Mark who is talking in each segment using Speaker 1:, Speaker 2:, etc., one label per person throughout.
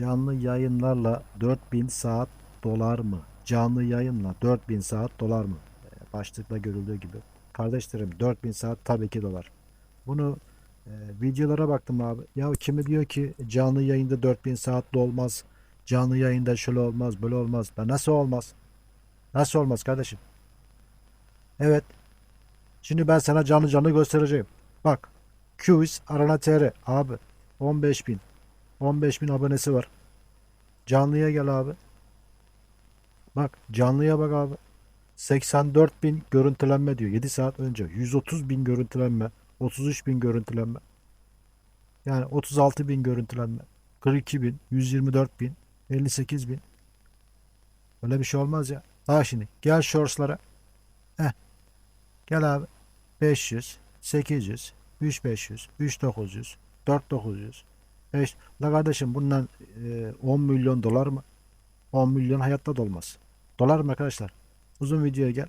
Speaker 1: Canlı yayınlarla 4000 saat dolar mı? Canlı yayınla 4000 saat dolar mı? Ee, Başlıkta görüldüğü gibi. Kardeşlerim 4000 saat tabii ki dolar. Bunu e, videolara baktım abi. Ya kimi diyor ki canlı yayında 4000 saat dolmaz. Canlı yayında şöyle olmaz, böyle olmaz. Da nasıl olmaz? Nasıl olmaz kardeşim? Evet. Şimdi ben sana canlı canlı göstereceğim. Bak. Quiz Arana TR abi 15 bin 15 bin abonesi var. Canlıya gel abi. Bak canlıya bak abi. 84 bin görüntülenme diyor 7 saat önce. 130 bin görüntülenme. 33 bin görüntülenme. Yani 36 bin görüntülenme. 42 bin, 124 bin, 58 bin. Öyle bir şey olmaz ya. Daha şimdi gel shortslara. Heh. Gel abi. 500, 800, 3500, 3900, 4900, 5. La kardeşim bundan e, 10 milyon dolar mı? 10 milyon hayatta da olmaz. Dolar mı arkadaşlar? Uzun videoya gel.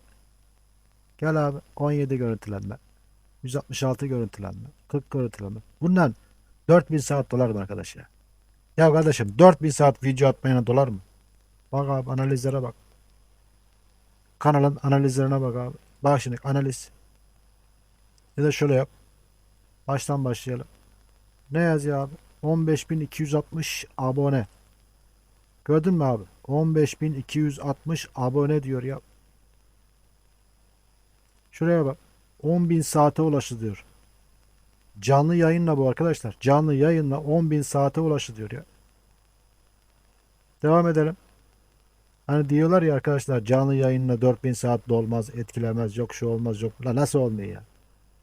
Speaker 1: Gel abi 17 görüntülenme. 166 görüntülenme. 40 görüntülenme. Bundan 4000 saat dolar mı arkadaş ya? Ya kardeşim 4000 saat video atmayana dolar mı? Bak abi analizlere bak. Kanalın analizlerine bak abi. Bak şimdi analiz. Ya da şöyle yap. Baştan başlayalım. Ne yazıyor abi? 15.260 abone. Gördün mü abi? 15.260 abone diyor ya. Şuraya bak. 10.000 saate ulaştı diyor. Canlı yayınla bu arkadaşlar. Canlı yayınla 10.000 saate ulaştı diyor ya. Devam edelim. Hani diyorlar ya arkadaşlar canlı yayınla 4000 saat dolmaz, etkilemez, yok şu olmaz, yok. La nasıl olmuyor ya?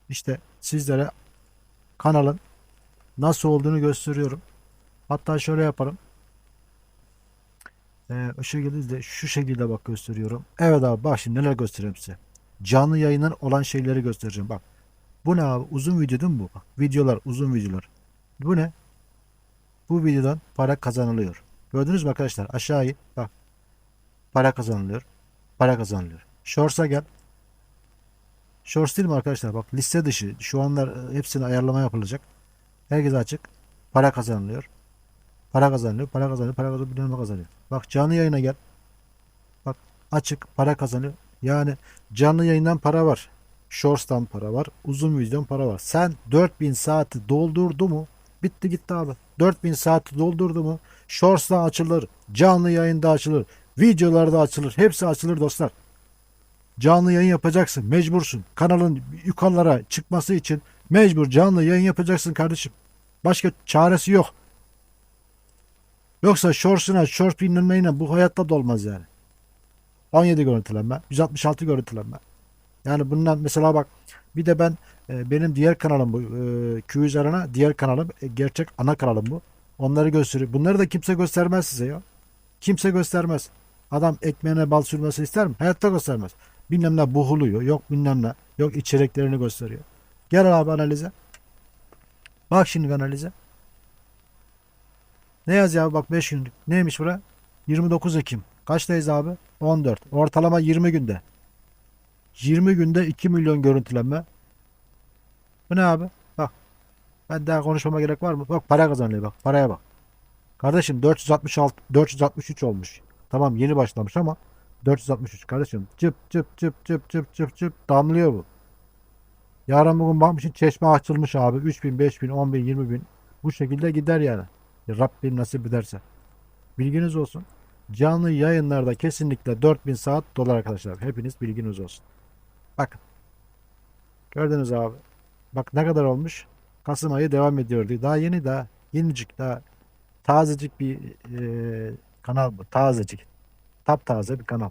Speaker 1: İşte sizlere kanalın nasıl olduğunu gösteriyorum. Hatta şöyle yapalım. Ee, o şekilde de şu şekilde bak gösteriyorum. Evet abi bak şimdi neler göstereyim size. Canlı yayınlar olan şeyleri göstereceğim. Bak. Bu ne abi? Uzun video değil mi bu? Bak, videolar, uzun videolar. Bu ne? Bu videodan para kazanılıyor. Gördünüz mü arkadaşlar? Aşağıyı bak. Para kazanılıyor. Para kazanılıyor. Shorts'a gel. Shorts değil mi arkadaşlar? Bak liste dışı. Şu anlar e, hepsini ayarlama yapılacak. Herkes açık. Para kazanılıyor. Para kazanılıyor. Para kazanıyor. Para kazanıyor. Bilmem kazanıyor. Bak canlı yayına gel. Bak açık. Para kazanıyor. Yani canlı yayından para var. Shorts'tan para var. Uzun videodan para var. Sen 4000 saati doldurdu mu? Bitti gitti abi. 4000 saati doldurdu mu? Shorts'ta açılır. Canlı yayında açılır. Videolarda açılır. Hepsi açılır dostlar. Canlı yayın yapacaksın. Mecbursun. Kanalın yukarılara çıkması için mecbur canlı yayın yapacaksın kardeşim. Başka çaresi yok. Yoksa shorts'una, short bilmem bu hayatta da olmaz yani. 17 görüntülenme, 166 görüntülenme. Yani bundan mesela bak bir de ben e, benim diğer kanalım bu. E, Q Arena diğer kanalım. e, gerçek ana kanalım bu. Onları gösteriyor. Bunları da kimse göstermez size ya. Kimse göstermez. Adam ekmeğine bal sürmesi ister mi? Hayatta göstermez. Bilmem ne buhuluyor. Yok bilmem ne. Yok içeriklerini gösteriyor. Gel abi analize. Bak şimdi analize. Ne yazıyor abi bak 5 günlük. Neymiş bura? 29 Ekim. Kaçtayız abi? 14. Ortalama 20 günde. 20 günde 2 milyon görüntülenme. Bu ne abi? Bak. Ben daha konuşmama gerek var mı? Bak para kazanıyor bak. Paraya bak. Kardeşim 466 463 olmuş. Tamam yeni başlamış ama 463 kardeşim. Cıp cıp cıp cıp cıp cıp cıp damlıyor bu. Yarın bugün bakmışsın çeşme açılmış abi. 3000, 5000, 10000, 20000 bu şekilde gider yani. Rabbim nasip ederse. Bilginiz olsun. Canlı yayınlarda kesinlikle 4000 saat dolar arkadaşlar. Hepiniz bilginiz olsun. Bakın. Gördünüz abi. Bak ne kadar olmuş. Kasım ayı devam ediyor diye. Daha yeni daha. Yenicik daha. Tazecik bir e, kanal bu. Tazecik. Taptaze bir kanal.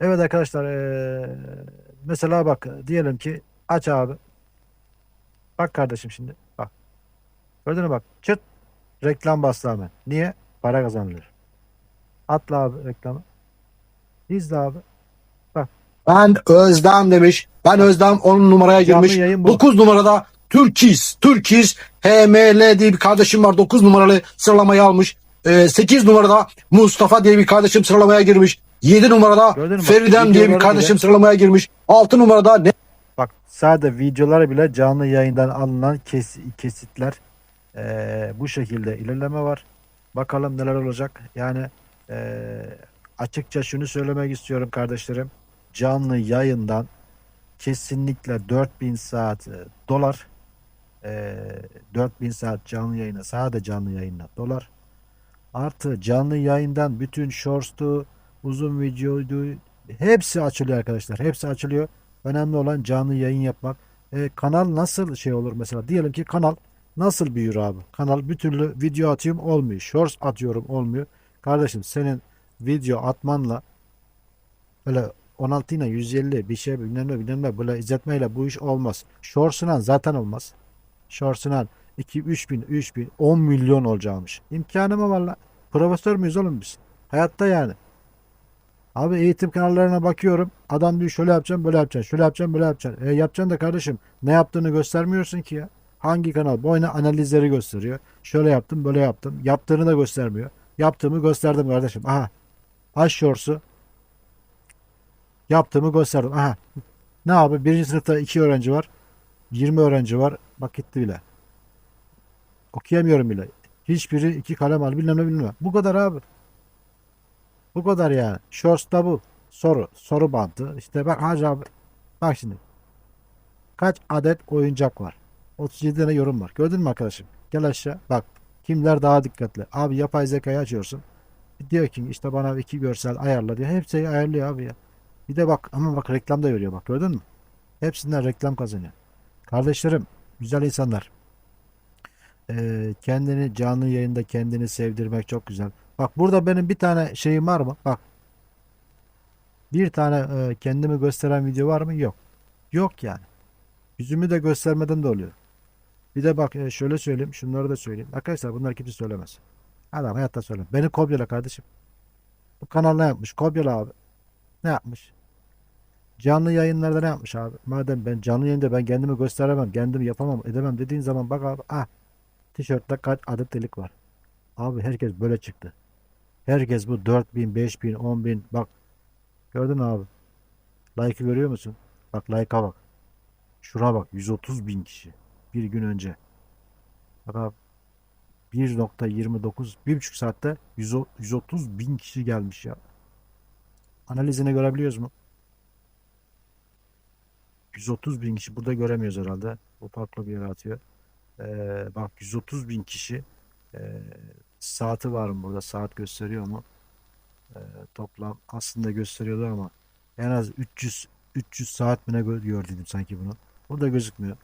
Speaker 1: Evet arkadaşlar e, mesela bak diyelim ki aç abi. Bak kardeşim şimdi. Bak. Gördün mü bak. Çıt. Reklam bastı hemen. Niye? Para kazanılıyor. Atla abi reklamı. İzle abi.
Speaker 2: Ben Özlem demiş. Ben Özlem 10 numaraya
Speaker 1: Canlı
Speaker 2: girmiş.
Speaker 1: yayın bu.
Speaker 2: 9 numarada Türkiz. Türkiz HML diye bir kardeşim var. 9 numaralı sıralamayı almış. 8 numarada Mustafa diye bir kardeşim sıralamaya girmiş. 7 numarada
Speaker 1: Gördün mü?
Speaker 2: Diye bir
Speaker 1: videoları
Speaker 2: kardeşim
Speaker 1: bile-
Speaker 2: sıralamaya girmiş. 6 numarada ne
Speaker 1: Bak sadece videoları bile canlı yayından alınan kes, kesitler eee, bu şekilde ilerleme var. Bakalım neler olacak. Yani eee, açıkça şunu söylemek istiyorum kardeşlerim. Canlı yayından kesinlikle 4000 saat e, dolar eee 4000 saat canlı yayına sadece canlı yayına dolar artı canlı yayından bütün shorts'tu uzun videoydu hepsi açılıyor arkadaşlar hepsi açılıyor önemli olan canlı yayın yapmak E, kanal nasıl şey olur mesela diyelim ki kanal nasıl büyür abi kanal bir türlü video atıyorum olmuyor shorts atıyorum olmuyor kardeşim senin video atmanla Böyle 16 ile 150 bir şey bilmem ne bilmem ne böyle izletmeyle bu iş olmaz. Shorts'la zaten olmaz. Shorts'la 2 3 bin 3 bin 10 milyon olacakmış. İmkanı mı var lan? Profesör müyüz oğlum biz? Hayatta yani. Abi eğitim kanallarına bakıyorum. Adam diyor şöyle yapacağım böyle yapacağım. Şöyle yapacağım böyle yapacağım. E yapacaksın da kardeşim ne yaptığını göstermiyorsun ki ya. Hangi kanal? Boyuna analizleri gösteriyor. Şöyle yaptım böyle yaptım. Yaptığını da göstermiyor. Yaptığımı gösterdim kardeşim. Aha. Aç shorts'u. Yaptığımı gösterdim. Aha. Ne abi? Birinci sınıfta iki öğrenci var. 20 öğrenci var. Bak gitti bile. Okuyamıyorum bile. Hiçbiri iki kalem al bilmem ne bilmem. Bu kadar abi. Bu kadar yani. Shorts'ta bu. Soru. Soru bandı. İşte bak Hacı abi. Bak şimdi. Kaç adet oyuncak var? 37 tane yorum var. Gördün mü arkadaşım? Gel aşağı. Bak. Kimler daha dikkatli? Abi yapay zekayı açıyorsun. Diyor ki işte bana iki görsel ayarla diyor. Hepsi ayarlıyor abi ya. Bir de bak ama bak reklam da veriyor bak gördün mü? Hepsinden reklam kazanıyor. Kardeşlerim, güzel insanlar. Ee, kendini canlı yayında kendini sevdirmek çok güzel. Bak burada benim bir tane şeyim var mı? Bak. Bir tane e, kendimi gösteren video var mı? Yok. Yok yani. Yüzümü de göstermeden de oluyor. Bir de bak e, şöyle söyleyeyim. Şunları da söyleyeyim. Arkadaşlar bunlar kimse söylemez. Adam hayatta söylemez. Beni kopyala kardeşim. Bu kanal ne yapmış? Kopyala abi. Ne yapmış? Canlı yayınlarda ne yapmış abi? Madem ben canlı yayında ben kendimi gösteremem, kendimi yapamam, edemem dediğin zaman bak abi ah tişörtte kaç adet delik var. Abi herkes böyle çıktı. Herkes bu 4000, 5000, 10000 bak gördün abi? Like'ı görüyor musun? Bak like'a bak. Şura bak 130 bin kişi bir gün önce. Bak abi 1.29 bir buçuk saatte 100 130 bin kişi gelmiş ya. Analizini görebiliyoruz mu? 130 bin kişi burada göremiyoruz herhalde. Bu farklı bir yere atıyor. Ee, bak 130 bin kişi ee, saati var mı burada? Saat gösteriyor mu? Ee, toplam aslında gösteriyordu ama en az 300 300 saat mi ne gö- gördüm sanki bunu. Burada gözükmüyor.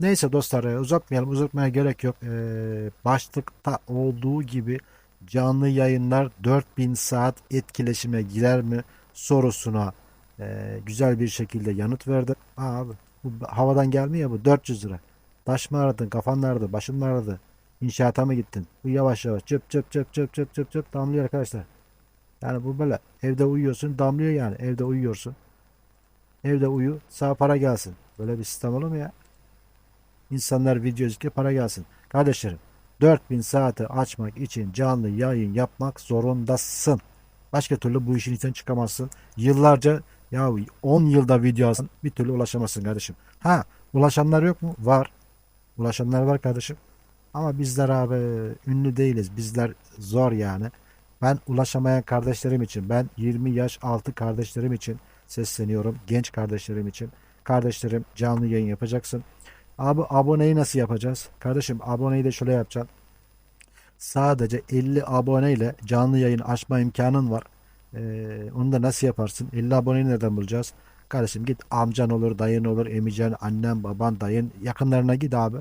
Speaker 1: Neyse dostlar e, uzatmayalım. Uzatmaya gerek yok. Ee, başlıkta olduğu gibi canlı yayınlar 4000 saat etkileşime girer mi sorusuna e, güzel bir şekilde yanıt verdi. Abi bu havadan gelmiyor bu 400 lira. Taş mı aradın, kafan aradı, başın aradı? İnşaata mı gittin? Bu yavaş yavaş çöp çöp çöp çöp çöp çöp çöp damlıyor arkadaşlar. Yani bu böyle evde uyuyorsun damlıyor yani evde uyuyorsun. Evde uyu sağ para gelsin. Böyle bir sistem olur mu ya? İnsanlar video izliyor para gelsin. Kardeşlerim 4000 saati açmak için canlı yayın yapmak zorundasın. Başka türlü bu işin içinden çıkamazsın. Yıllarca ya 10 yılda video alsın bir türlü ulaşamazsın kardeşim. Ha ulaşanlar yok mu? Var. Ulaşanlar var kardeşim. Ama bizler abi ünlü değiliz. Bizler zor yani. Ben ulaşamayan kardeşlerim için, ben 20 yaş altı kardeşlerim için sesleniyorum. Genç kardeşlerim için. Kardeşlerim canlı yayın yapacaksın. Abi aboneyi nasıl yapacağız? Kardeşim aboneyi de şöyle yapacaksın. Sadece 50 aboneyle canlı yayın açma imkanın var. Ee, onu da nasıl yaparsın? 50 aboneyi nereden bulacağız? Kardeşim git amcan olur, dayın olur, emican, annen, baban, dayın yakınlarına git abi.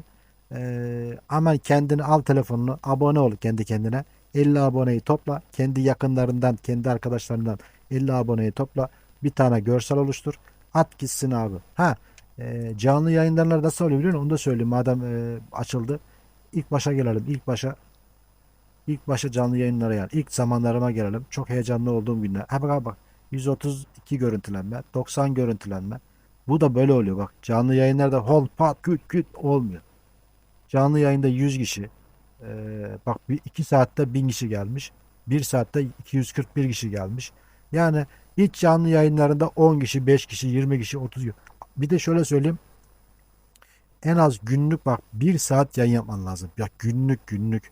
Speaker 1: Ee, ama kendini al telefonunu, abone ol kendi kendine. 50 aboneyi topla. Kendi yakınlarından, kendi arkadaşlarından 50 aboneyi topla. Bir tane görsel oluştur. At gitsin abi. Ha e, canlı yayınlar nasıl oluyor biliyor musun? Onu da söyleyeyim madem e, açıldı. İlk başa gelelim. İlk başa İlk başa canlı yayınlara yani ilk zamanlarıma gelelim. Çok heyecanlı olduğum günler. Ha bak bak 132 görüntülenme, 90 görüntülenme. Bu da böyle oluyor bak. Canlı yayınlarda hol pat küt küt olmuyor. Canlı yayında 100 kişi. Ee, bak 2 saatte 1000 kişi gelmiş. 1 saatte 241 kişi gelmiş. Yani ilk canlı yayınlarında 10 kişi, 5 kişi, 20 kişi, 30 kişi. Bir de şöyle söyleyeyim. En az günlük bak 1 saat yayın yapman lazım. Ya günlük günlük.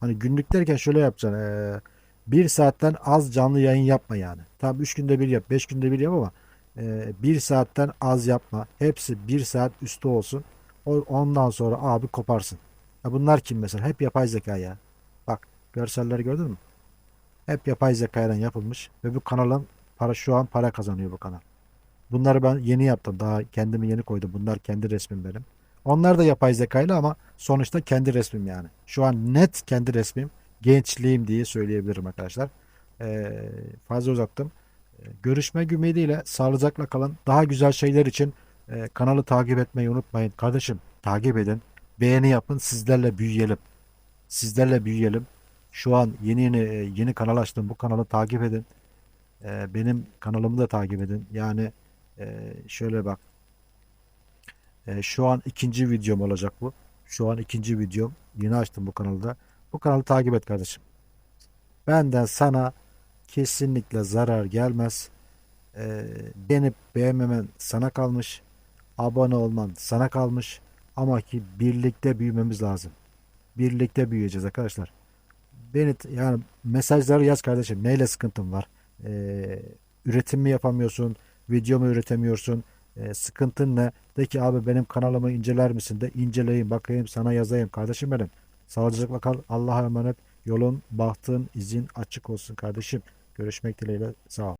Speaker 1: Hani günlük derken şöyle yapacaksın. eee, bir saatten az canlı yayın yapma yani. Tam 3 günde bir yap, 5 günde bir yap ama eee, bir saatten az yapma. Hepsi bir saat üstü olsun. Ondan sonra abi koparsın. Ya bunlar kim mesela? Hep yapay zeka ya. Bak görselleri gördün mü? Hep yapay zekadan yapılmış ve bu kanalın para şu an para kazanıyor bu kanal. Bunları ben yeni yaptım. Daha kendimi yeni koydum. Bunlar kendi resmim benim. Onlar da yapay zekayla ama sonuçta kendi resmim yani. Şu an net kendi resmim. Gençliğim diye söyleyebilirim arkadaşlar. Ee, fazla uzattım. Ee, Görüşmek ümidiyle sağlıcakla kalın. Daha güzel şeyler için e, kanalı takip etmeyi unutmayın. Kardeşim takip edin. Beğeni yapın. Sizlerle büyüyelim. Sizlerle büyüyelim. Şu an yeni yeni e, yeni kanal açtım. Bu kanalı takip edin. Ee, benim kanalımı da takip edin. Yani e, şöyle bak. E, şu an ikinci videom olacak bu. Şu an ikinci videom. Yeni açtım bu kanalda. Bu kanalı takip et kardeşim. Benden sana kesinlikle zarar gelmez. E, beğenip beğenmemen sana kalmış. Abone olman sana kalmış. Ama ki birlikte büyümemiz lazım. Birlikte büyüyeceğiz arkadaşlar. Beni yani mesajları yaz kardeşim. Neyle sıkıntın var? Ee, üretim mi yapamıyorsun? Video mu üretemiyorsun? Ee, sıkıntın ne? De ki abi benim kanalımı inceler misin? De inceleyeyim bakayım sana yazayım. Kardeşim benim. Sağlıcakla kal. Allah'a emanet. Yolun, bahtın, izin açık olsun kardeşim. Görüşmek dileğiyle. Sağ ol.